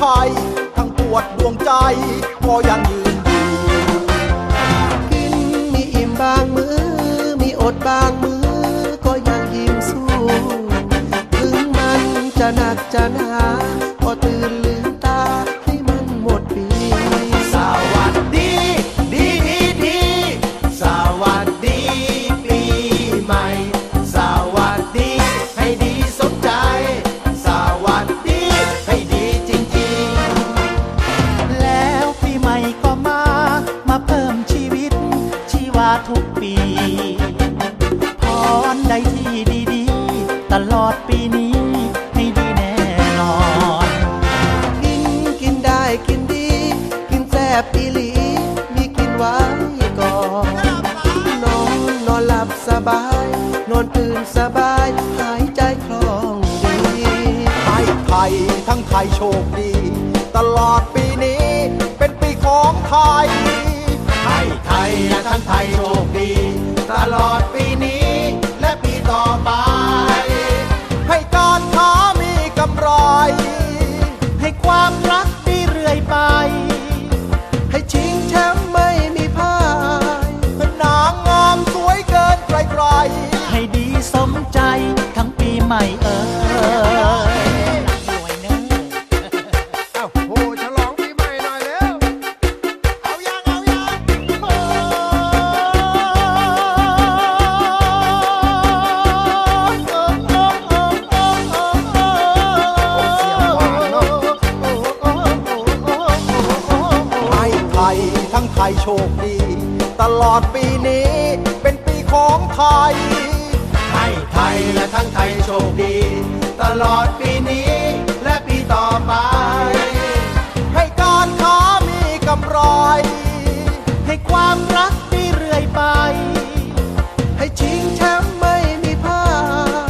ไทย ทั้งปวดดวงใจก็ยังยืนอยู่กินมีอิ่มบางมือ้อมีอดบางมื้อก็ยังยิ้มสู้ ถึงมันจะหนักจะหนา ทุกปีพรใดที่ดีๆ ตลอดปีนี้ให้ดีแน่นอน กินกินได้กินดี กินแซ่บอีหลี มีกินไว้ก่อนนอนนอนหลับสบาย นอนตื่นสบาย หายใจคล่องดีให้ไทยทั้งไทยโชคดี ตลอดปีนี้เป็นปีของไทยให้ไทยทั้งไทย ตล ทั้งไทยโชคดี ตลอดปีนี้เป็นปีของไทย ให้ไทยและทั้งไทยโชคดี ตลอดปีนี้และปีต่อไป ให้การค้ามีกำไร ให้ความรักได้เรื่อยไป ให้ชิงแชมป์ไม่มีพ่า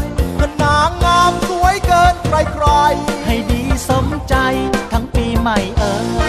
ยพนางงามสวยเกินใครใครให้ดีสมใจทั้งปีใหม่เอ่